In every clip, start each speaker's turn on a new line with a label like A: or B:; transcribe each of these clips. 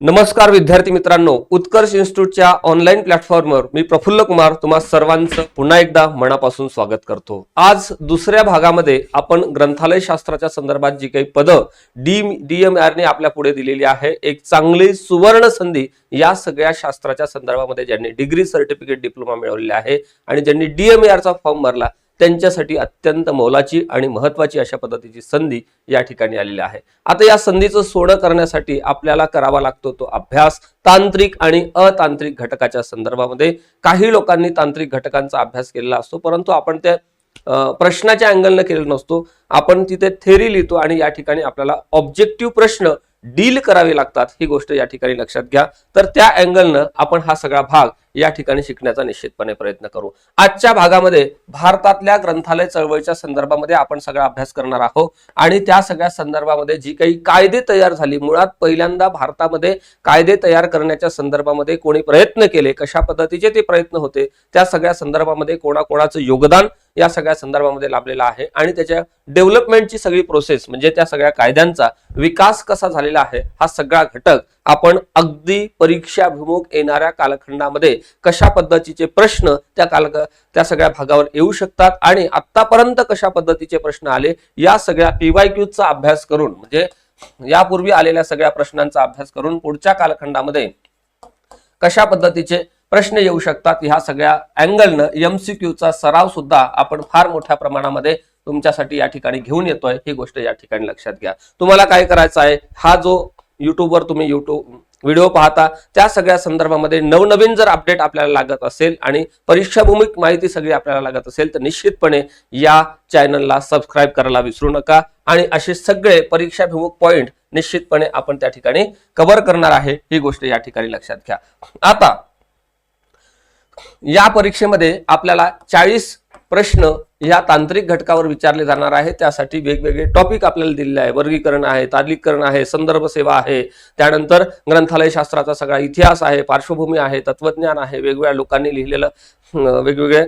A: नमस्कार विद्यार्थी मित्रांनो उत्कर्ष इन्स्टिट्यूटच्या ऑनलाईन प्लॅटफॉर्मवर मी प्रफुल्ल कुमार तुम्हा सर्वांचं पुन्हा एकदा मनापासून स्वागत करतो. आज दुसऱ्या भागामध्ये आपण ग्रंथालय शास्त्राच्या संदर्भात जी काही पदं डी डीएम ने आपल्या पुढे दिलेली आहे एक चांगली सुवर्ण संधी या सगळ्या शास्त्राच्या संदर्भामध्ये ज्यांनी डिग्री सर्टिफिकेट डिप्लोमा मिळवलेले आहे आणि ज्यांनी डीएमआरचा फॉर्म भरला त्यांच्यासाठी अत्यंत मोलाची आणि महत्वाची अशा पद्धतीची संधी या ठिकाणी आलेली आहे. आता या संधीचं सोनं करण्यासाठी आपल्याला करावा लागतो तो अभ्यास तांत्रिक आणि अतांत्रिक घटकाच्या संदर्भामध्ये. काही लोकांनी तांत्रिक घटकांचा अभ्यास केलेला असतो परंतु आपण त्या प्रश्नाच्या अँगलनं केलेला नसतो. आपण तिथे थेरी लिहितो आणि या ठिकाणी आपल्याला ऑब्जेक्टिव्ह प्रश्न डील करावे लागतात ही गोष्ट या ठिकाणी लक्षात घ्या. तर त्या अँगलनं आपण हा सगळा भाग या ठिकाणी शिकण्याचा निश्चितपणे प्रयत्न करू. आजच्या भागामध्ये भारतातल्या ग्रंथालय चळवळीच्या संदर्भामध्ये आपण सगळा अभ्यास करणार आहोत आणि त्या सगळ्या संदर्भामध्ये जी काही कायदे तयार झाली मुळात पहिल्यांदा भारतामध्ये कायदे तयार करण्याच्या संदर्भामध्ये कोणी प्रयत्न केले कशा पद्धतीचे ते प्रयत्न होते त्या सगळ्या संदर्भामध्ये कोणाकोणाचं योगदान या सगळ्या संदर्भामध्ये लाभलेलं आहे आणि त्याच्या डेव्हलपमेंटची सगळी प्रोसेस म्हणजे त्या सगळ्या कायद्यांचा विकास कसा झालेला आहे हा सगळा घटक आपण अगदी परीक्षाभिमुख येणाऱ्या कालखंडामध्ये कशा पद्धतीचे प्रश्न त्या काल त्या सगळ्या भागावर येऊ शकतात आणि आतापर्यंत कशा पद्धतीचे प्रश्न आले या सगळ्या पीवाय क्यूचा अभ्यास करून म्हणजे यापूर्वी आलेल्या सगळ्या प्रश्नांचा अभ्यास करून पुढच्या कालखंडामध्ये कशा पद्धतीचे प्रश्न येऊ शकतात ह्या सगळ्या अँगलनं एमसीक्यूचा सराव सुद्धा आपण फार मोठ्या प्रमाणामध्ये तुमच्यासाठी या ठिकाणी घेऊन येतोय ही गोष्ट या ठिकाणी लक्षात घ्या. तुम्हाला काय करायचं आहे हा जो यूट्यूबवर तुम्ही यूट्यूब व्हिडिओ पाहता. त्या सगळ्या संदर्भामध्ये नवनवीन जर अपडेट आपल्याला लागत असेल आणि परीक्षाभूमिक माहिती सगळी आपल्याला लागत असेल तर निश्चितपणे या चॅनलला सबस्क्राईब करायला विसरू नका. आणि असे सगळे परीक्षाभिमुख पॉइंट निश्चितपणे आपण त्या ठिकाणी कव्हर करणार आहे. ही गोष्ट या ठिकाणी लक्षात घ्या. आता या परीक्षेमध्ये आपल्याला चाळीस प्रश्न या तांत्रिक घटकावर विचारले जाणार आहे त्यासाठी वेगवेगळे टॉपिक आपल्याला दिलेले आहे वर्गीकरण आहे तालीकरण आहे संदर्भ सेवा आहे. त्यानंतर ग्रंथालय शास्त्राचा सगळा इतिहास आहे पार्श्वभूमी आहे तत्वज्ञान आहे. वेगवेगळ्या लोकांनी लिहिलेलं वेगवेगळे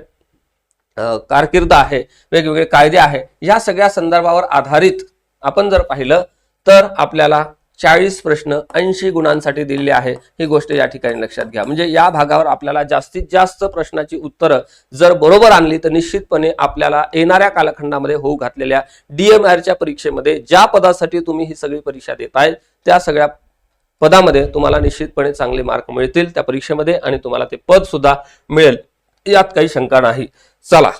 A: कारकीर्द आहे वेगवेगळे कायदे आहे. या सगळ्या संदर्भावर आधारित आपण जर पाहिलं तर आपल्याला चाळीस प्रश्न ऐंशी गुणांसाठी दिलेले आहे. ही गोष्ट या ठिकाणी लक्षात घ्या. म्हणजे या भागावर आपल्याला जास्तीत जास्त प्रश्नाची उत्तरं जर बरोबर आणली तर निश्चितपणे आपल्याला येणाऱ्या कालखंडामध्ये होऊ घातलेल्या डीएमआरच्या परीक्षेमध्ये ज्या पदासाठी तुम्ही ही सगळी परीक्षा देताय त्या सगळ्या पदामध्ये तुम्हाला निश्चितपणे चांगले मार्क मिळतील त्या परीक्षेमध्ये आणि तुम्हाला ते पद सुद्धा मिळेल. यात काही शंका नाही. चला.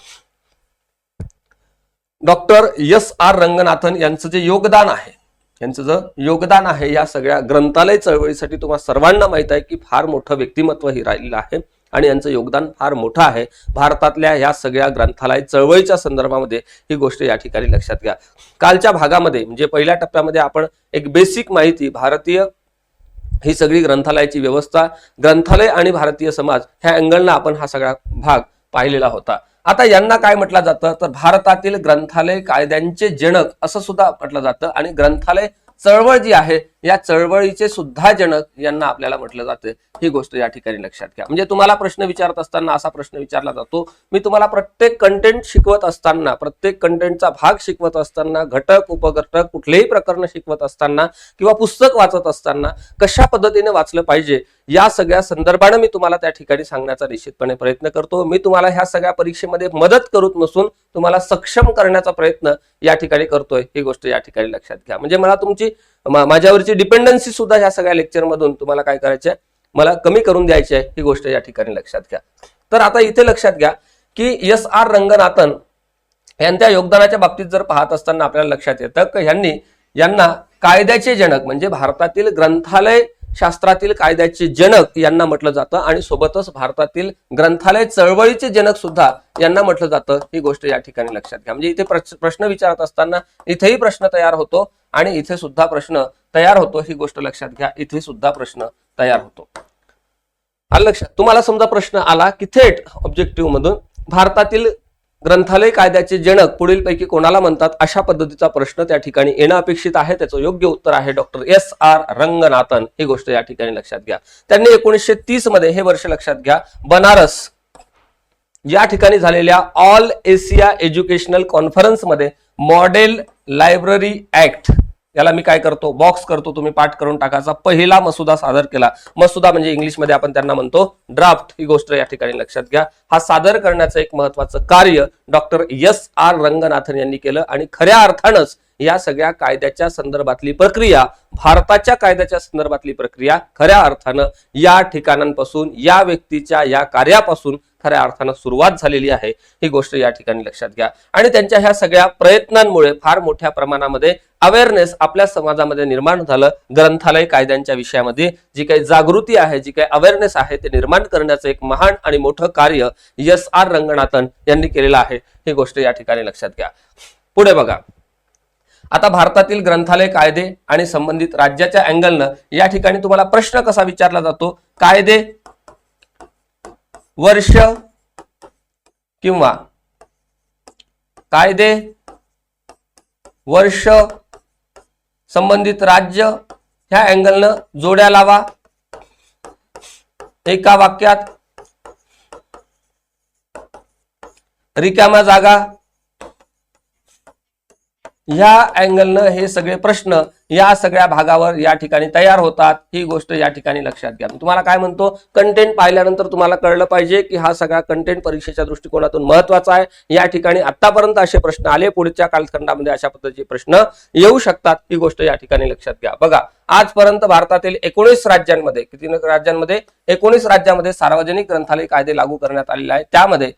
A: डॉक्टर एस आर रंगनाथन यांचं जे योगदान आहे यांचं जे योगदान आहे या सगळ्या ग्रंथालय चळवळीसाठी तुम्हाला सर्वांना माहीत आहे की फार मोठं व्यक्तिमत्व ही राहिलेलं आहे आणि यांचं योगदान फार मोठं आहे. भारतातल्या या सगळ्या ग्रंथालय चळवळीच्या संदर्भामध्ये ही गोष्ट या ठिकाणी लक्षात घ्या. कालच्या भागामध्ये म्हणजे पहिल्या टप्प्यामध्ये आपण एक बेसिक माहिती भारतीय ही सगळी ग्रंथालयाची व्यवस्था ग्रंथालय आणि भारतीय समाज ह्या अँगलनं आपण हा सगळा भाग पाहिलेला होता. आता यांना काय म्हटलं जातं? तर भारतातील ग्रंथालय कायद्यांचे जनक असं सुद्धा म्हटलं जातं. आणि ग्रंथालय चळवळ जी आहे या चळवळीचे सुद्धा जनक यांना आपल्याला म्हटलं जातं ही गोष्ट या ठिकाणी लक्षात घ्या. म्हणजे तुम्हाला प्रश्न विचारत असताना असा प्रश्न विचारला जातो मी तुम्हाला प्रत्येक कंटेंट शिकवत असताना प्रत्येक कंटेंटचा भाग शिकवत असताना घटक उपघटक कुठलेही प्रकरण शिकवत असताना किंवा पुस्तक वाचत असताना कशा पद्धतीने वाचलं पाहिजे या सगळ्या संदर्भानं मी तुम्हाला त्या ठिकाणी सांगण्याचा निश्चितपणे प्रयत्न करतो. मी तुम्हाला ह्या सगळ्या परीक्षेमध्ये मदत करत नसून तुम्हाला सक्षम करण्याचा प्रयत्न या ठिकाणी करतोय. ही गोष्ट या ठिकाणी लक्षात घ्या. म्हणजे मला तुमची माझ्यावरची डिपेंडन्सी सुद्धा ह्या सगळ्या लेक्चरमधून तुम्हाला काय करायचं आहे मला कमी करून द्यायची आहे ही गोष्ट या ठिकाणी लक्षात घ्या. तर आता इथे लक्षात घ्या की एस आर रंगनाथन यांच्या योगदानाच्या बाबतीत जर पाहत असताना आपल्याला लक्षात येतं की ह्यांनी यांना कायद्याचे जनक म्हणजे भारतातील ग्रंथालय शास्त्रातील कायद्याचे जनक यांना म्हटलं जातं आणि सोबतच भारतातील ग्रंथालय चळवळीचे जनक सुद्धा यांना म्हटलं जातं. ही गोष्ट या ठिकाणी लक्षात घ्या. म्हणजे इथे प्रश्न विचारत असताना इथेही प्रश्न तयार होतो आणि इथे सुद्धा प्रश्न तयार होतो. ही गोष्ट लक्षात घ्या. इथे सुद्धा प्रश्न तयार होतो. आलं लक्षात? तुम्हाला समजा प्रश्न आला की थेट ऑब्जेक्टिव्ह मधून भारतातील ग्रंथालय कायद्याचे जनक पुढील पैकी कोणाला म्हणतात अशा पद्धतीचा प्रश्न त्या ठिकाणी येणं अपेक्षित आहे? त्याचं योग्य उत्तर आहे डॉक्टर एस आर रंगनाथन. ही गोष्ट या ठिकाणी लक्षात घ्या. त्यांनी एकोणीसशे तीसमध्ये हे वर्ष लक्षात घ्या. बनारस. या ठिकाणी झालेल्या ऑल एशिया एज्युकेशनल कॉन्फरन्समध्ये मॉडेल लायब्ररी ऍक्ट याला मी काय करतो? बॉक्स करतो. तुम्ही पाठ करून टाकायचा. पहिला मसुदा सादर केला. मसुदा म्हणजे इंग्लिशमध्ये आपण त्यांना म्हणतो ड्राफ्ट ही गोष्ट या ठिकाणी लक्षात घ्या. हा सादर करण्याचं एक महत्वाचं कार्य डॉक्टर एस आर रंगनाथन यांनी केलं आणि खऱ्या अर्थानंच या सगळ्या कायद्याच्या संदर्भातली प्रक्रिया भारताच्या कायद्याच्या संदर्भातली प्रक्रिया खऱ्या अर्थानं या ठिकाणांपासून या व्यक्तीच्या या कार्यापासून खऱ्या अर्थानं सुरुवात झालेली आहे ही गोष्ट या ठिकाणी लक्षात घ्या. आणि त्यांच्या ह्या सगळ्या प्रयत्नांमुळे फार मोठ्या प्रमाणामध्ये अवेअरनेस आपल्या समाजामध्ये निर्माण झालं. ग्रंथालय कायद्यांच्या विषयामध्ये जी काही जागृती आहे जी काही अवेअरनेस आहे ते निर्माण करण्याचं एक महान आणि मोठं कार्य एस आर रंगनाथन यांनी केलेलं आहे ही गोष्ट या ठिकाणी लक्षात घ्या. पुढे बघा. आता भारतातील ग्रंथालय कायदे आणि संबंधित राज्याच्या अँगलनं या ठिकाणी तुम्हाला प्रश्न कसा विचारला जातो? कायदे वर्ष किंवा कायदे वर्ष संबंधित राज्य ह्या अँगलनं जोड्या लावा. एका वाक्यात रिकाम्या जागा. ह्या अँगलनं हे सगळे प्रश्न या सगळ्या भागावर या ठिकाणी तयार होतात. ही गोष्ट या ठिकाणी लक्षात घ्या. मी तुम्हाला काय म्हणतो? कंटेंट पाहिल्यानंतर तुम्हाला कळलं पाहिजे की हा सगळा कंटेंट परीक्षेच्या दृष्टिकोनातून महत्त्वाचा आहे. या ठिकाणी आतापर्यंत असे प्रश्न आले. पुढच्या कालखंडामध्ये अशा पद्धतीचे प्रश्न येऊ शकतात. ही गोष्ट या ठिकाणी लक्षात घ्या. बघा आजपर्यंत भारतातील एकोणीस राज्यांमध्ये किती राज्यांमध्ये? एकोणीस राज्यांमध्ये सार्वजनिक ग्रंथालय कायदे लागू करण्यात आलेले आहे त्यामध्ये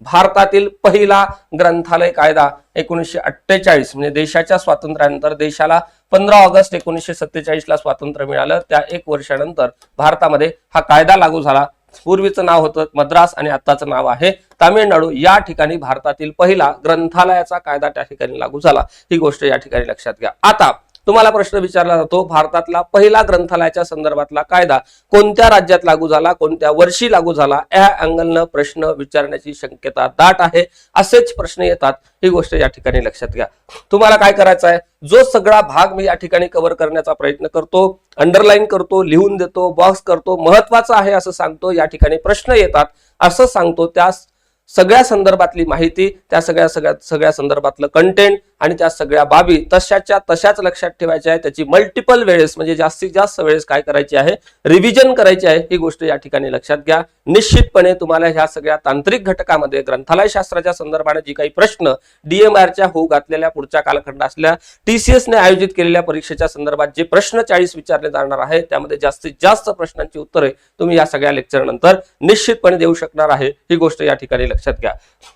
A: भारतातील पहिला ग्रंथालय कायदा एकोणीसशे अठ्ठेचाळीस म्हणजे देशाच्या स्वातंत्र्यानंतर देशाला पंधरा ऑगस्ट एकोणीसशे सत्तेचाळीस ला स्वातंत्र्य मिळालं. त्या एक वर्षानंतर भारतामध्ये हा कायदा लागू झाला. पूर्वीचं नाव होतं मद्रास आणि आत्ताचं नाव आहे तामिळनाडू. या ठिकाणी भारतातील पहिला ग्रंथालयाचा कायदा त्या ठिकाणी लागू झाला. ही गोष्ट या ठिकाणी लक्षात घ्या. आता तुम्हाला प्रश्न विचारला जातो भारतातला पहिला ग्रंथालयाच्या संदर्भातला कायदा कोणत्या राज्यात लागू झाला कोणत्या वर्षी लागू झाला या अँगलनं प्रश्न विचारण्याची शक्यता दाट आहे असेच प्रश्न येतात. ही गोष्ट या ठिकाणी लक्षात घ्या. तुम्हाला काय करायचं आहे? जो सगळा भाग मी या ठिकाणी कव्हर करण्याचा प्रयत्न करतो अंडरलाईन करतो लिहून देतो बॉक्स करतो महत्वाचं आहे असं सांगतो या ठिकाणी प्रश्न येतात. असं सांगतो त्यास सगळ्या संदर्भातली माहिती त्या सगळ्या सगळ्या सगळ्या संदर्भातलं कंटेंट आणि त्या सगळ्या बाबी तशाच्या तशाच लक्षात ठेवायच्या आहे त्याची मल्टिपल वेळेस म्हणजे जास्तीत जास्त वेळेस काय करायची आहे? रिव्हिजन करायची आहे. ही गोष्ट या ठिकाणी लक्षात घ्या. निश्चितपणे तुम्हाला ह्या सगळ्या तांत्रिक घटकामध्ये ग्रंथालय शास्त्राच्या संदर्भाने जी काही प्रश्न डीएमआरच्या होऊ घातलेल्या पुढच्या कालखंड असल्या टीसीएसने आयोजित केलेल्या परीक्षेच्या संदर्भात जे प्रश्न चाळीस विचारले जाणार आहे त्यामध्ये जास्तीत जास्त प्रश्नांची उत्तरे तुम्ही या सगळ्या लेक्चर नंतर निश्चितपणे देऊ शकणार आहे. ही गोष्ट या ठिकाणी लक्षात घ्या.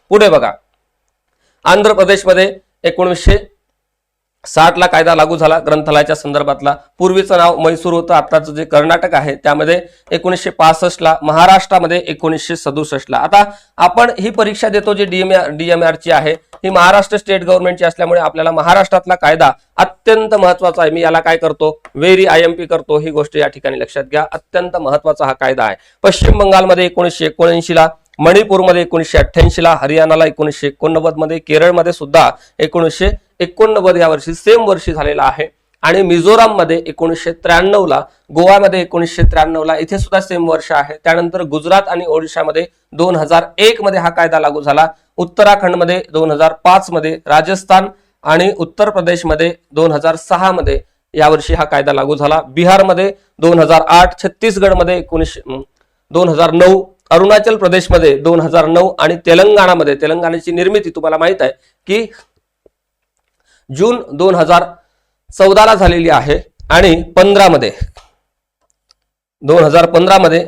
A: पुढे बघा. आंध्र प्रदेशमध्ये एकोणीसशे साठला कायदा लागू झाला. ग्रंथालयाच्या संदर्भातला. पूर्वीचं नाव मैसूर होतं. आताचं जे कर्नाटक आहे त्यामध्ये एकोणीसशे पासष्ट ला. महाराष्ट्रामध्ये एकोणीसशे सदुसष्टला आता आपण ही परीक्षा देतो जी डीएमआर डीएमआरची आहे. ही महाराष्ट्र स्टेट गव्हर्नमेंटची असल्यामुळे आपल्याला महाराष्ट्रातला कायदा अत्यंत महत्त्वाचा आहे. मी याला काय करतो? वेरी आय एम पी करतो. ही गोष्ट या ठिकाणी लक्षात घ्या. अत्यंत महत्त्वाचा हा कायदा आहे. पश्चिम बंगालमध्ये एकोणीसशे एकोणऐंशी ला मणिपूरमध्ये एकोणीसशे अठ्ठ्याऐंशीला हरियाणाला एकोणीसशे एकोणनव्वदमध्ये केरळमध्ये सुद्धा एकोणीसशे एकोणनव्वद या वर्षी सेम वर्षी झालेला आहे. आणि मिझोराममध्ये एकोणीसशे त्र्याण्णवला गोवामध्ये एकोणीसशे त्र्याण्णवला इथे सुद्धा सेम वर्ष आहे. त्यानंतर गुजरात आणि ओडिशामध्ये दोन हजार एक मध्ये हा कायदा लागू झाला. उत्तराखंडमध्ये दोन हजार पाच मध्ये राजस्थान आणि उत्तर प्रदेशमध्ये दोन हजार सहा मध्ये यावर्षी हा कायदा लागू झाला. बिहारमध्ये दोन हजार आठ छत्तीसगडमध्ये एकोणीसशे दोन हजार नऊ अरुणाचल प्रदेशमध्ये दोन हजार नऊ आणि तेलंगणामध्ये तेलंगणाची निर्मिती तुम्हाला माहीत आहे की जून दोन हजार चौदाला झालेली आहे आणि पंधरामध्ये दोन हजार पंधरामध्ये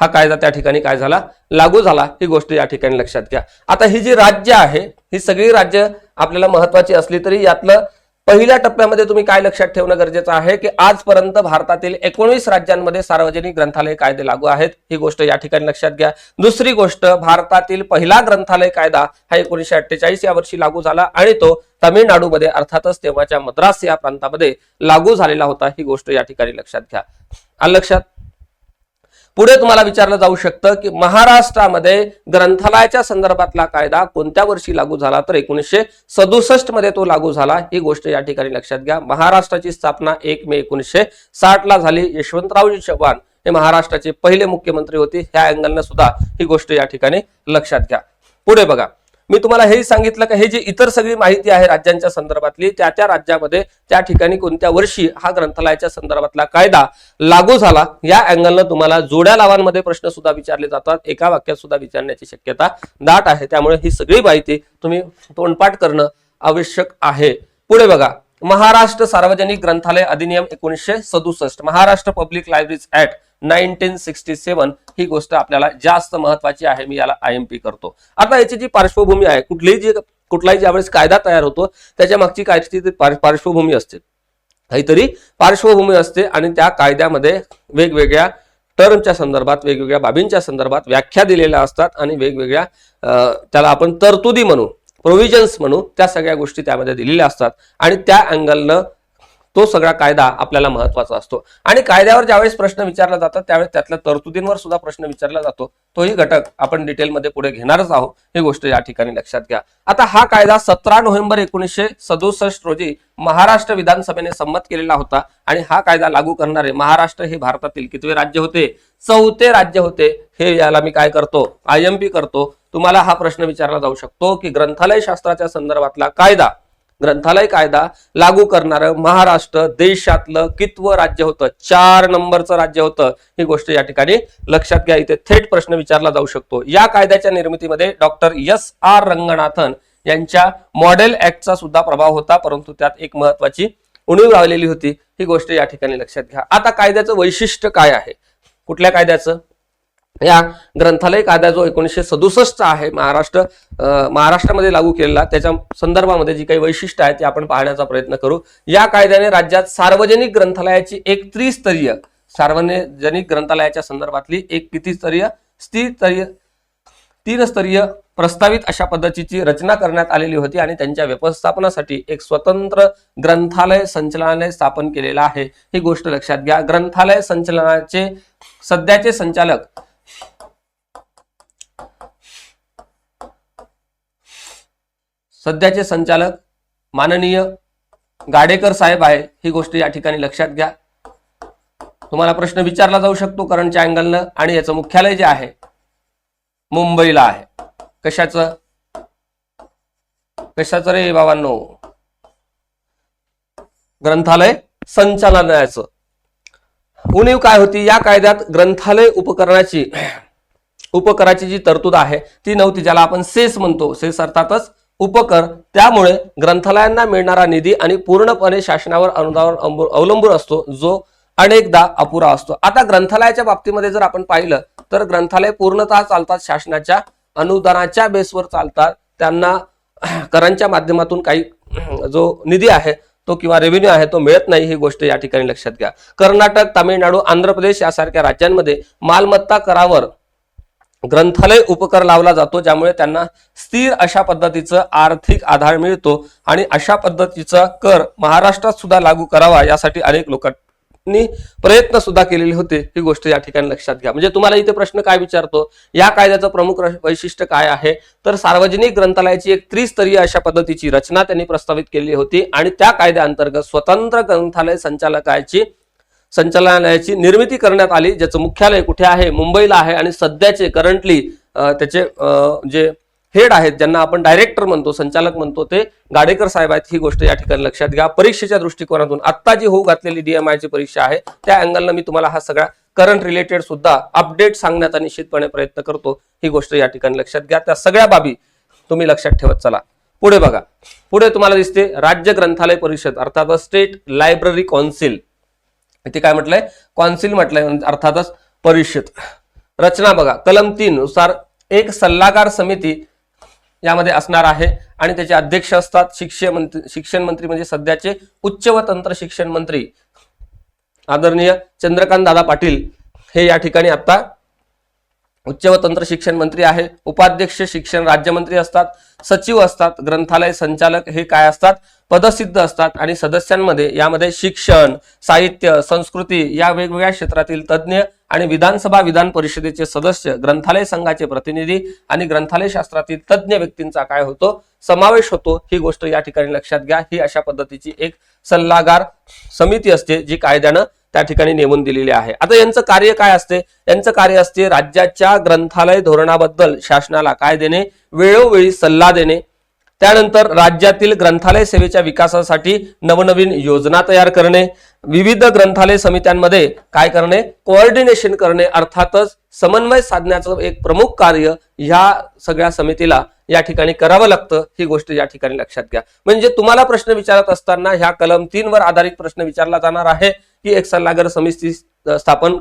A: हा कायदा त्या ठिकाणी काय झाला? लागू झाला. ही गोष्ट या ठिकाणी लक्षात घ्या. आता ही जी राज्य आहे ही सगळी राज्य आपल्याला महत्वाची असली तरी यातलं पहिल्या टप्प्यामध्ये तुम्ही काय लक्षात ठेवणं गरजेचं आहे की आजपर्यंत भारतातील एकोणीस राज्यांमध्ये सार्वजनिक ग्रंथालय कायदे लागू आहेत? ही गोष्ट या ठिकाणी लक्षात घ्या. दुसरी गोष्ट भारतातील पहिला ग्रंथालय कायदा हा एकोणीसशे अठ्ठेचाळीस या वर्षी लागू झाला आणि तो तामिळनाडूमध्ये अर्थातच तेव्हाच्या मद्रास या प्रांतामध्ये लागू झालेला होता. ही गोष्ट या ठिकाणी लक्षात घ्या. लक्षात पुढे तुम्हाला विचारलं जाऊ शकतं की महाराष्ट्रामध्ये ग्रंथालयाच्या संदर्भातला कायदा कोणत्या वर्षी लागू झाला? तर एकोणीसशे सदुसष्टमध्ये तो लागू झाला. ही गोष्ट या ठिकाणी लक्षात घ्या. महाराष्ट्राची स्थापना एक मे एकोणीसशे साठ ला झाली. यशवंतरावजी चव्हाण हे महाराष्ट्राचे पहिले मुख्यमंत्री होते. ह्या अँगलनं सुद्धा ही गोष्ट या ठिकाणी लक्षात घ्या. पुढे बघा. मी तुम्हाला हेही सांगितलं की हे जी इतर सगळी माहिती आहे राज्यांच्या संदर्भातली त्या त्या राज्यामध्ये त्या ठिकाणी कोणत्या वर्षी हा ग्रंथालयाच्या संदर्भातला कायदा लागू झाला या अँगलनं तुम्हाला जोड्या लावांमध्ये प्रश्न सुद्धा विचारले जातात एका वाक्यात सुद्धा विचारण्याची शक्यता दाट आहे. त्यामुळे ही सगळी माहिती तुम्ही तोंडपाठ करणं आवश्यक आहे. पुढे बघा. महाराष्ट्र सार्वजनिक ग्रंथालय अधिनियम एकोणीसशे सदुसष्ट Maharashtra public libraries act nineteen sixty seven ही गोष्ट आपल्याला जास्त महत्वाची आहे मी याला आय एम पी करतो. आता याची जी पार्श्वभूमी आहे कुठलीही जी कुठलाही ज्यावेळेस कायदा तयार होतो त्याच्या मागची कायद्याची पार्श्वभूमी असते. काहीतरी पार्श्वभूमी असते आणि त्या कायद्यामध्ये वेगवेगळ्या टर्मच्या संदर्भात वेगवेगळ्या बाबींच्या संदर्भात व्याख्या दिलेल्या असतात आणि वेगवेगळ्या त्याला आपण तरतुदी म्हणू. प्रोव्हिजन्स म्हणू त्या सगळ्या गोष्टी त्यामध्ये दिलेल्या असतात. आणि त्या अँगलनं तो सगळा कायदा आपल्याला महत्त्वाचा असतो. आणि कायद्यावर ज्यावेळेस प्रश्न विचारला जातात त्यावेळेस त्यातल्या तरतुदींवर सुद्धा प्रश्न विचारला जातो. तोही घटक आपण डिटेलमध्ये पुढे घेणारच आहोत. ही गोष्ट या ठिकाणी लक्षात घ्या. आता हा कायदा सतरा नोव्हेंबर एकोणीसशे सदुसष्ट रोजी महाराष्ट्र विधानसभेने संमत केलेला होता. आणि हा कायदा लागू करणारे महाराष्ट्र हे भारतातील कितवे राज्य होते? चौथे राज्य होते. हे याला मी काय करतो? आय एम पी करतो. तुम्हाला हा प्रश्न विचारला जाऊ शकतो की ग्रंथालय शास्त्राच्या संदर्भातला कायदा ग्रंथालय कायदा लागू करणारं महाराष्ट्र देशातलं कितवं राज्य होतं? चार नंबरचं राज्य होतं. ही गोष्ट या ठिकाणी लक्षात घ्या. इथे थेट प्रश्न विचारला जाऊ शकतो. या कायद्याच्या निर्मितीमध्ये डॉक्टर एस आर रंगनाथन यांच्या मॉडेल ऍक्टचा सुद्धा प्रभाव होता परंतु त्यात एक महत्वाची उणीव लावलेली होती. ही गोष्ट या ठिकाणी लक्षात घ्या. आता कायद्याचं वैशिष्ट्य काय आहे? कुठल्या कायद्याचं? या ग्रंथालय कायदा जो एकोणीसशे सदुसष्टचा आहे महाराष्ट्र महाराष्ट्रामध्ये लागू केलेला त्याच्या संदर्भामध्ये जी काही वैशिष्ट्य आहे ती आपण पाहण्याचा प्रयत्न करू. या कायद्याने राज्यात सार्वजनिक ग्रंथालयाची एक त्रिस्तरीय सार्वजनिक ग्रंथालयाच्या संदर्भातली एक कितीस्तरीय स्तरीय स्थिस्तरीय तीन स्तरीय प्रस्तावित अशा पद्धतीची रचना करण्यात आलेली होती आणि त्यांच्या व्यवस्थापनासाठी एक स्वतंत्र ग्रंथालय संचालनालय स्थापन केलेलं आहे. ही गोष्ट लक्षात घ्या. ग्रंथालय संचलनाचे सध्याचे संचालक सध्याचे संचालक माननीय गाडेकर साहेब आहे. ही गोष्ट या ठिकाणी लक्षात घ्या. तुम्हाला प्रश्न विचारला जाऊ शकतो करंटच्या अँगलनं आणि याचं मुख्यालय जे आहे मुंबईला आहे. कशाचं? कशाचं रे बाबांनो? ग्रंथालय संचालनालयाचं. उणीव काय होती? या कायद्यात ग्रंथालय उपकरणाची उपकराची जी तरतूद आहे ती नव्हती ज्याला आपण सेस म्हणतो. सेस अर्थातच उपकर त्यामुळे ग्रंथालयांना मिळणारा निधी आणि पूर्णपणे शासनावर अनुदानावर अवलंबून- अवलंबून असतो जो अनेकदा अपुरा असतो. आता ग्रंथालयाच्या बाबतीमध्ये जर आपण पाहिलं तर ग्रंथालय पूर्णतः चालतात शासनाच्या अनुदानाच्या बेसवर चालतात. त्यांना करांच्या माध्यमातून काही जो निधी आहे तो किंवा रेव्हेन्यू आहे तो मिळत नाही ही गोष्ट या ठिकाणी लक्षात घ्या. कर्नाटक तामिळनाडू आंध्र प्रदेश यासारख्या राज्यांमध्ये मालमत्ता करावर ग्रंथालय उपकर लावला जातो ज्यामुळे त्यांना स्थिर अशा पद्धतीचं आर्थिक आधार मिळतो आणि अशा पद्धतीचा कर महाराष्ट्रात सुद्धा लागू करावा यासाठी अनेक लोकांनी प्रयत्न सुद्धा केलेले होते. ही गोष्ट या ठिकाणी लक्षात घ्या. म्हणजे तुम्हाला इथे प्रश्न काय विचारतो? या कायद्याचं प्रमुख वैशिष्ट्य काय आहे? तर सार्वजनिक ग्रंथालयाची एक त्रिस्तरीय अशा पद्धतीची रचना त्यांनी प्रस्तावित केली होती आणि त्या कायद्याअंतर्गत स्वतंत्र ग्रंथालय संचालकाची संचालनालयाची निर्मिती करण्यात आली ज्याचं मुख्यालय कुठे आहे मुंबईला आहे आणि सध्याचे करंटली त्याचे जे हेड आहेत ज्यांना आपण डायरेक्टर म्हणतो संचालक म्हणतो ते गाडेकर साहेब आहेत. ही गोष्ट या ठिकाणी लक्षात घ्या. परीक्षेच्या दृष्टिकोनातून आत्ता जी होऊ घातलेली डीएमआयची ची परीक्षा आहे त्या अँगलनं मी तुम्हाला हा सगळा करंट रिलेटेड सुद्धा अपडेट सांगण्याचा निश्चितपणे प्रयत्न करतो. ही गोष्ट या ठिकाणी लक्षात घ्या. त्या सगळ्या बाबी तुम्ही लक्षात ठेवत चला. पुढे बघा. पुढे तुम्हाला दिसते राज्य ग्रंथालय परिषद अर्थात स्टेट लायब्ररी कौन्सिल इथे काय म्हटलंय? कौन्सिल म्हटलंय अर्थातच परिषद. रचना बघा कलम तीन नुसार एक सल्लागार समिती यामध्ये असणार आहे आणि त्याचे अध्यक्ष असतात शिक्षण मंत्री शिक्षण मंत्री म्हणजे सध्याचे उच्च व तंत्र शिक्षण मंत्री. आदरणीय चंद्रकांत दादा पाटील हे या ठिकाणी आता उच्च व तंत्र शिक्षण मंत्री आहे उपाध्यक्ष शिक्षण राज्यमंत्री असतात सचिव असतात ग्रंथालय संचालक हे काय असतात? पदसिद्ध असतात आणि सदस्यांमध्ये यामध्ये शिक्षण साहित्य संस्कृती या वेगवेगळ्या क्षेत्रातील तज्ज्ञ आणि विधानसभा विधान परिषदेचे सदस्य ग्रंथालय संघाचे प्रतिनिधी आणि ग्रंथालय शास्त्रातील तज्ज्ञ व्यक्तींचा काय होतो? समावेश होतो. ही गोष्ट या ठिकाणी लक्षात घ्या. ही अशा पद्धतीची एक सल्लागार समिती असते जी कायद्यानं त्या ठिकाणी नेमून दिलेली आहे. आता यांचं कार्य काय असते? यांचं कार्य असते राज्याच्या ग्रंथालय धोरणाबद्दल शासनाला काय देणे? वेळोवेळी सल्ला देणे. त्यानंतर राज्यातील ग्रंथालय सेवेच्या विकासासाठी नवनवीन योजना तयार करणे. विविध ग्रंथालय समित्यांमध्ये काय करणे? कोऑर्डिनेशन करणे. अर्थातच समन्वय साधण्याचं एक प्रमुख कार्य ह्या सगळ्या समितीला या ठिकाणी करावं लागतं. ही गोष्ट या ठिकाणी लक्षात घ्या. म्हणजे तुम्हाला प्रश्न विचारत असताना ह्या कलम तीन वर आधारित प्रश्न विचारला जाणार आहे. ही एक सल्लागार समिती स्थापन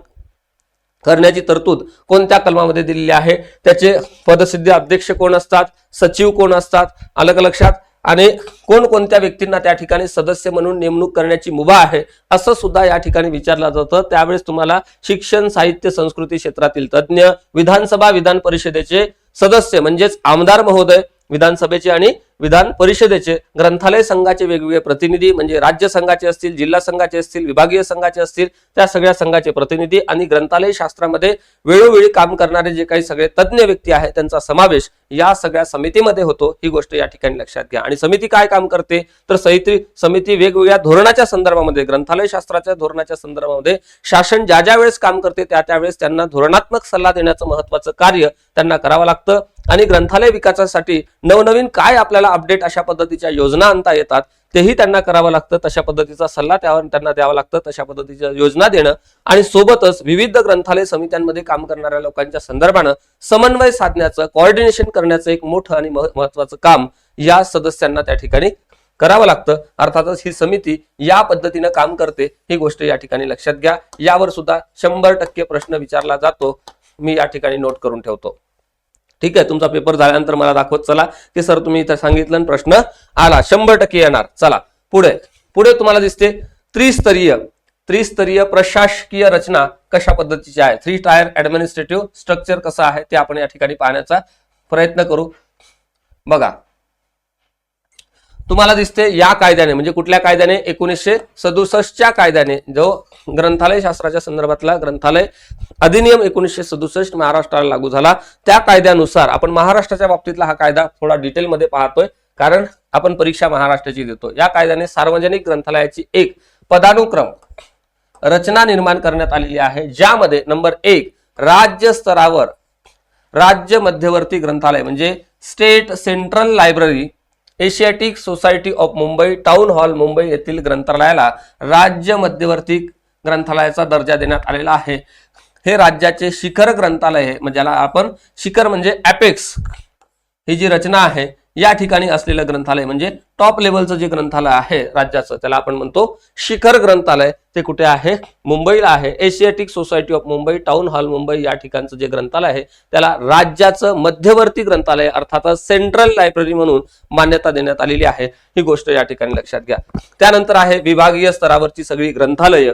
A: करण्याची तरतूद कोणत्या कलमामध्ये दिलेली आहे? त्याचे पदसिद्धी अध्यक्ष कोण असतात? सचिव कोण असतात? अलग लक्षात. आणि कोणकोणत्या व्यक्तींना त्या ठिकाणी सदस्य म्हणून नेमणूक करण्याची मुभा आहे? असं सुद्धा या ठिकाणी विचारलं जातं. त्यावेळेस तुम्हाला शिक्षण साहित्य संस्कृती क्षेत्रातील तज्ज्ञ विधानसभा विधान परिषदेचे सदस्य म्हणजेच आमदार महोदय विधानसभेचे आणि विधान परिषदेचे ग्रंथालय संघाचे वेगवेगळे प्रतिनिधी म्हणजे राज्य संघाचे असतील जिल्हा संघाचे असतील विभागीय संघाचे असतील त्या सगळ्या संघाचे प्रतिनिधी आणि ग्रंथालय शास्त्रामध्ये वेळोवेळी काम करणारे जे काही सगळे तज्ज्ञ व्यक्ती आहेत त्यांचा समावेश या सगळ्या समितीमध्ये होतो. ही गोष्ट या ठिकाणी लक्षात घ्या. आणि समिती काय काम करते? तर समिती समिती वेगवेगळ्या धोरणाच्या संदर्भामध्ये ग्रंथालय शास्त्राच्या धोरणाच्या संदर्भामध्ये शासन ज्या ज्या वेळेस काम करते त्या त्यावेळेस त्यांना धोरणात्मक सल्ला देण्याचं महत्वाचं कार्य त्यांना करावं लागतं. आणि ग्रंथालय विकासासाठी नवनवीन काय आपल्याला अपडेट अशा पद्धतीच्या योजना आणता येतात तेही त्यांना करावं लागतं. तशा पद्धतीचा सल्ला त्यावर त्यांना द्यावा लागतं. तशा पद्धतीच्या योजना देणं आणि सोबतच विविध ग्रंथालय समित्यांमध्ये काम करणाऱ्या लोकांच्या संदर्भानं समन्वय साधण्याचं कॉर्डिनेशन करण्याचं एक मोठं आणि महत्वाचं काम या सदस्यांना त्या ठिकाणी करावं लागतं. अर्थातच ही समिती या पद्धतीनं काम करते ही गोष्ट या ठिकाणी लक्षात घ्या. यावर सुद्धा शंभर टक्के प्रश्न विचारला जातो. मी या ठिकाणी नोट करून ठेवतो. ठीक आहे तुमचा पेपर झाल्यानंतर मला दाखवत चला. की सर तुम्ही इथं सांगितलं प्रश्न आला. शंभर टक्के येणार. चला. पुढे. पुढे तुम्हाला दिसते त्रिस्तरीय. त्रिस्तरीय प्रशासकीय रचना कशा पद्धतीची आहे? थ्री टायर ऍडमिनिस्ट्रेटिव्ह स्ट्रक्चर कसं आहे ते आपण या ठिकाणी पाहण्याचा प्रयत्न करू. बघा. तुम्हाला दिसते या कायद्याने म्हणजे कुठल्या कायद्याने? एकोणीसशे सदुसष्टच्या कायद्याने. जो ग्रंथालय शास्त्राच्या संदर्भातला ग्रंथालय अधिनियम एकोणीसशे सदुसष्ट महाराष्ट्राला लागू झाला. त्या कायद्यानुसार आपण महाराष्ट्राच्या बाबतीतला हा कायदा थोडा डिटेलमध्ये पाहतोय. कारण आपण परीक्षा महाराष्ट्राची देतो. या कायद्याने सार्वजनिक ग्रंथालयाची एक पदानुक्रम रचना निर्माण करण्यात आलेली आहे ज्यामध्ये नंबर एक राज्य स्तरावर राज्य मध्यवर्ती ग्रंथालय म्हणजे state central library Asiatic society of Mumbai town hall Mumbai येथील ग्रंथालयाला राज्य मध्यवर्ती ग्रंथालयाचा दर्जा देण्यात आलेला आहे. हे राज्याचे शिखर ग्रंथालय आहे. म्हणजे ज्याला आपण शिखर म्हणजे ॲपेक्स ही जी रचना आहे या ठिकाणी असलेलं ग्रंथालय म्हणजे टॉप लेवलचं जे ग्रंथालय आहे राज्याचं त्याला आपण म्हणतो शिखर ग्रंथालय. ते कुठे आहे? मुंबईला आहे. Asiatic society of Mumbai town hall Mumbai या ठिकाणचं जे ग्रंथालय आहे त्याला राज्याचं मध्यवर्ती ग्रंथालय अर्थातच सेंट्रल लायब्ररी म्हणून मान्यता देण्यात आलेली आहे. ही गोष्ट या ठिकाणी लक्षात घ्या. त्यानंतर आहे विभागीय स्तरावरची सगळी ग्रंथालय.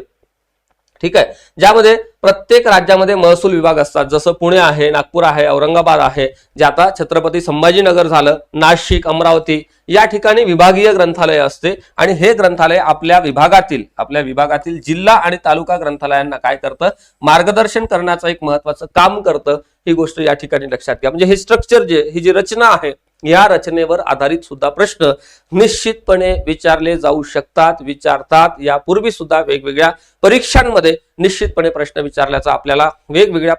A: ठीक आहे? ज्यामध्ये प्रत्येक राज्यामध्ये महसूल विभाग असतात. जसं पुणे आहे नागपूर आहे औरंगाबाद आहे जे आता छत्रपती संभाजीनगर झालं नाशिक अमरावती या ठिकाणी विभागीय ग्रंथालय असते. आणि हे ग्रंथालय आपल्या विभागातील आपल्या विभागातील जिल्हा आणि तालुका ग्रंथालयांना काय करतं? मार्गदर्शन करण्याचं एक महत्वाचं काम करतं. ही गोष्ट या ठिकाणी लक्षात घ्या. म्हणजे हे स्ट्रक्चर जे ही जी रचना आहे या रचनेवर आधारित सुद्धा प्रश्न निश्चितपणे विचारले जाऊ शकतात विचारतात. यापूर्वी सुद्धा वेगवेगळ्या परीक्षांमध्ये निश्चितपणे प्रश्न विचारल्याचा आपल्याला वेगवेगळ्या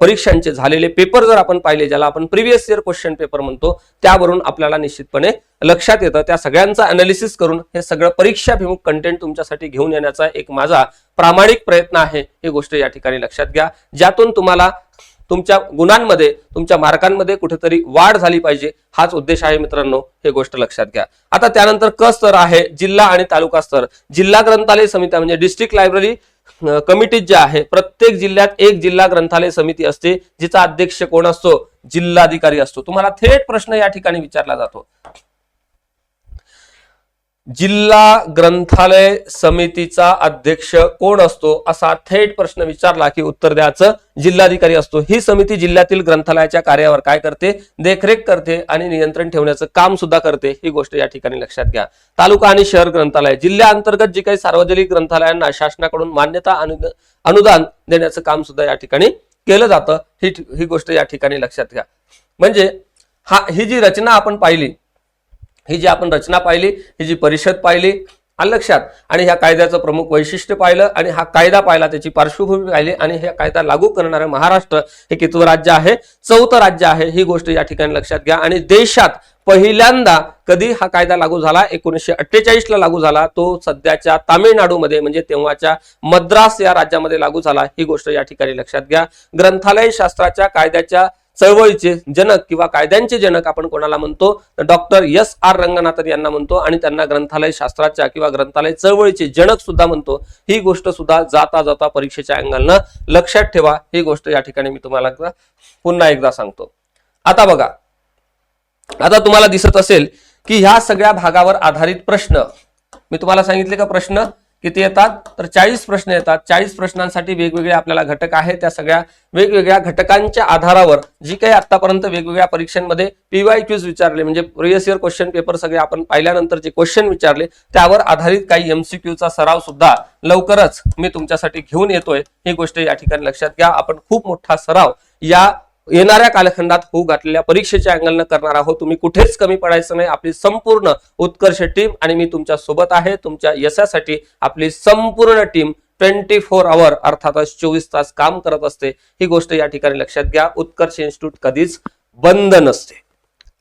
A: परीक्षांचे झालेले पेपर जर आपण पाहिले ज्याला आपण प्रिव्हियस इयर क्वेश्चन पेपर म्हणतो त्यावरून आपल्याला निश्चितपणे लक्षात येतं. त्या सगळ्यांचा अनालिसिस करून हे सगळं परीक्षाभिमुख कंटेंट तुमच्यासाठी घेऊन येण्याचा एक माझा प्रामाणिक प्रयत्न आहे. ही गोष्ट या ठिकाणी लक्षात घ्या. ज्यातून तुम्हाला तुमच्या गुणांमध्ये तुमच्या मार्कांमध्ये कुठेतरी वाढ झाली पाहिजे हाच उद्देश आहे मित्रांनो हे गोष्ट लक्षात घ्या. आता त्यानंतर क स्तर आहे जिल्हा आणि तालुका स्तर. जिल्हा ग्रंथालय समित्या म्हणजे डिस्ट्रिक्ट लायब्ररी कमिटी जे आहे प्रत्येक जिल्ह्यात एक जिल्हा ग्रंथालय समिती असते जिचा अध्यक्ष कोण असतो? जिल्हाधिकारी असतो. तुम्हाला थेट प्रश्न या ठिकाणी विचारला जातो. जिल्हा ग्रंथालय समितीचा अध्यक्ष कोण असतो असा थेट प्रश्न विचारला की उत्तर द्यायचं. जिल्हाधिकारी असतो. ही समिती जिल्ह्यातील ग्रंथालयाच्या कार्यावर काय करते? देखरेख करते आणि नियंत्रण ठेवण्याचं काम सुद्धा करते. ही गोष्ट या ठिकाणी लक्षात घ्या. तालुका आणि शहर ग्रंथालय. जिल्ह्याअंतर्गत जी काही सार्वजनिक ग्रंथालयांना शासनाकडून मान्यता अनुदान देण्याचं काम सुद्धा या ठिकाणी केलं जातं. ही ही गोष्ट या ठिकाणी लक्षात घ्या. म्हणजे हा ही जी रचना आपण पाहिली ही जी आपण रचना पाहिली ही जी परिषद पाहिली आलं लक्षात आणि ह्या कायद्याचं प्रमुख वैशिष्ट्य पाहिलं आणि हा कायदा पाहिला त्याची पार्श्वभूमी पाहिली आणि हे कायदा लागू करणारं महाराष्ट्र हे कितवं राज्य आहे? चौथं राज्य आहे ही गोष्ट या ठिकाणी लक्षात घ्या. आणि देशात पहिल्यांदा कधी हा कायदा लागू झाला? एकोणीसशे अठ्ठेचाळीसला लागू झाला. तो सध्याच्या तामिळनाडूमध्ये म्हणजे तेव्हाच्या मद्रास या राज्यामध्ये लागू झाला. ही गोष्ट या ठिकाणी लक्षात घ्या. ग्रंथालय शास्त्राच्या कायद्याच्या चळवळीचे जनक किंवा कायद्यांचे जनक आपण कोणाला म्हणतो? तर डॉक्टर एस आर रंगनाथन यांना म्हणतो आणि त्यांना ग्रंथालय शास्त्राच्या किंवा ग्रंथालय चळवळीचे जनक सुद्धा म्हणतो. ही गोष्ट सुद्धा जाता जाता परीक्षेच्या अँगलनं लक्षात ठेवा. ही गोष्ट या ठिकाणी मी तुम्हाला पुन्हा एकदा सांगतो. आता बघा. आता तुम्हाला दिसत असेल की ह्या सगळ्या भागावर आधारित प्रश्न. मी तुम्हाला सांगितले का प्रश्न? किती येतात? तर चाळीस प्रश्न येतात. चाळीस प्रश्नांसाठी वेगवेगळे आपल्याला घटक आहेत. त्या सगळ्या वेगवेगळ्या घटकांच्या आधारावर जी काही आतापर्यंत वेगवेगळ्या परीक्षांमध्ये पीवाय क्यूज विचारले म्हणजे प्रिवियस इयर क्वेश्चन पेपर सगळे आपण पाहिल्यानंतर जे क्वेश्चन विचारले त्यावर आधारित काही एमसीक्यूचा सराव सुद्धा लवकरच मी तुमच्यासाठी घेऊन येतोय. ही गोष्ट या ठिकाणी लक्षात घ्या. आपण खूप मोठा सराव या येणाऱ्या कालखंडात होऊ घातलेल्या परीक्षेच्या अँगलनं करणार आहोत. तुम्ही कुठेच कमी पडायचं नाही. आपली संपूर्ण उत्कर्ष टीम आणि मी तुमच्यासोबत आहे. तुमच्या यशासाठी आपली संपूर्ण टीम ट्वेंटी फोर आवर अर्थातच चोवीस तास काम करत असते. ही गोष्ट या ठिकाणी लक्षात घ्या. उत्कर्ष इन्स्टिट्यूट कधीच बंद नसते.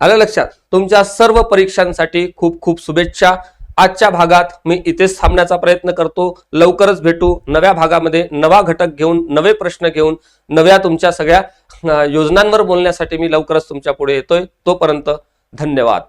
A: आलं लक्षात? तुमच्या सर्व परीक्षांसाठी खूप खूप शुभेच्छा. आजच्या भागात मी इथेच थांबण्याचा प्रयत्न करतो. लवकरच भेटू नव्या भागामध्ये नवा घटक घेऊन नवे प्रश्न घेऊन नव्या तुमच्या सगळ्या योजनांवर बोलण्यासाठी मी लवकरच तुमच्यापुढे येतोय. तोपर्यंत धन्यवाद.